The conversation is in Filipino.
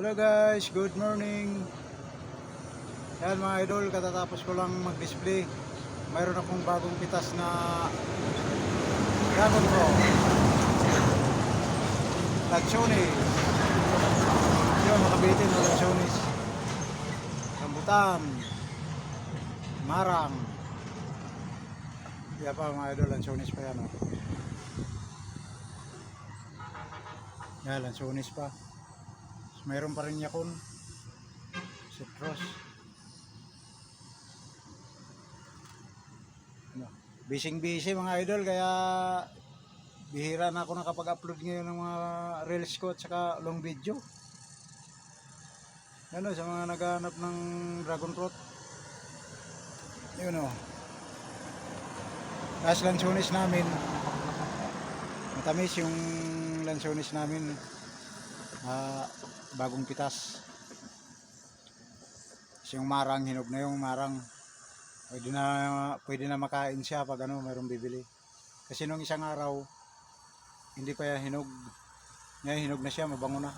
Hello guys, good morning. Yan mga idol, katatapos ko lang mag-display. Mayroon akong bagong pitas na Dragon Pro. Lanchones. Yun, makabitin ng Lanchones. Rambutan. Marang. Yan pa mga idol, Lanchones pa yan. Oh. Yan, Lanchones pa. Mayroon pa rin yakon. Citrus. Ano, Bising-busy mga idol kaya bihira na ako nakapag-upload ngayon ng mga reels ko at saka long video. Ano sa mga naghahanap ng dragon fruit. Yun o. Last lansones namin. Matamis yung lansones namin. Ah, bagong pitas. Kasi yung marang, hinog na yung marang. Pwede na, pwede na makain siya pag ano, mayroong bibili. Kasi nung isang araw, hindi pa yan hinog. Ngayon hinog na siya, mabango na.